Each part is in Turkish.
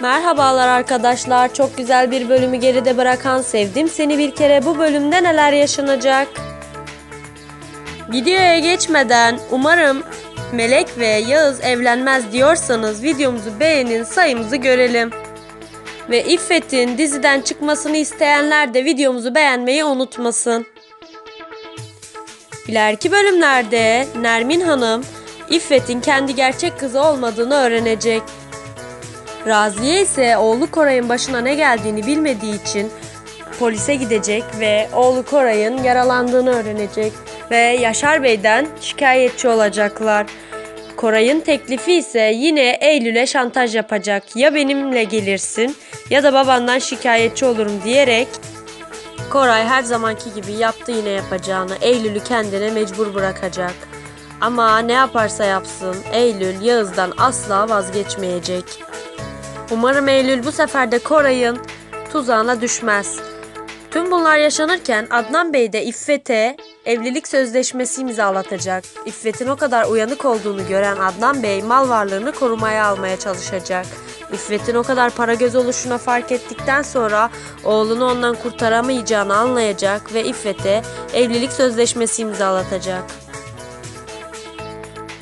Merhabalar arkadaşlar. Çok güzel bir bölümü geride bırakan Sevdim Seni Bir Kere bu bölümde neler yaşanacak? Videoya geçmeden umarım Melek ve Yağız evlenmez diyorsanız videomuzu beğenin sayımızı görelim. Ve İffet'in diziden çıkmasını isteyenler de videomuzu beğenmeyi unutmasın. İleriki bölümlerde Nermin Hanım İffet'in kendi gerçek kızı olmadığını öğrenecek. Raziye ise oğlu Koray'ın başına ne geldiğini bilmediği için polise gidecek ve oğlu Koray'ın yaralandığını öğrenecek ve Yaşar Bey'den şikayetçi olacaklar. Koray'ın teklifi ise yine Eylül'e şantaj yapacak. Ya benimle gelirsin ya da babandan şikayetçi olurum diyerek Koray her zamanki gibi yaptı yine yapacağını. Eylül'ü kendine mecbur bırakacak. Ama ne yaparsa yapsın Eylül Yağız'dan asla vazgeçmeyecek. Umarım Eylül bu sefer de Koray'ın tuzağına düşmez. Tüm bunlar yaşanırken Adnan Bey de İffet'e evlilik sözleşmesi imzalatacak. İffet'in o kadar uyanık olduğunu gören Adnan Bey mal varlığını korumaya almaya çalışacak. İffet'in o kadar para göz oluşuna fark ettikten sonra oğlunu ondan kurtaramayacağını anlayacak ve İffet'e evlilik sözleşmesi imzalatacak.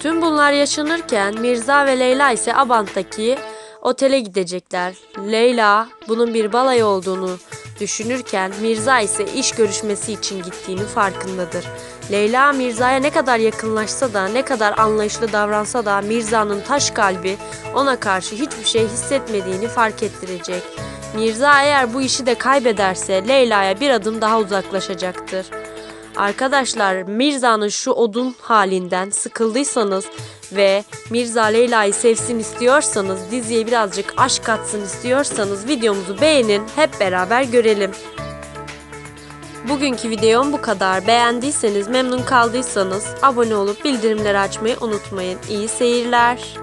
Tüm bunlar yaşanırken Mirza ve Leyla ise Abant'taki otele gidecekler. Leyla bunun bir balayı olduğunu düşünürken Mirza ise iş görüşmesi için gittiğini farkındadır. Leyla Mirza'ya ne kadar yakınlaşsa da ne kadar anlayışlı davransa da Mirza'nın taş kalbi ona karşı hiçbir şey hissetmediğini fark ettirecek. Mirza eğer bu işi de kaybederse Leyla'ya bir adım daha uzaklaşacaktır. Arkadaşlar Mirza'nın şu odun halinden sıkıldıysanız ve Mirza Leyla'yı sevsin istiyorsanız, diziye birazcık aşk katsın istiyorsanız videomuzu beğenin, hep beraber görelim. Bugünkü videom bu kadar. Beğendiyseniz, memnun kaldıysanız abone olup bildirimleri açmayı unutmayın. İyi seyirler.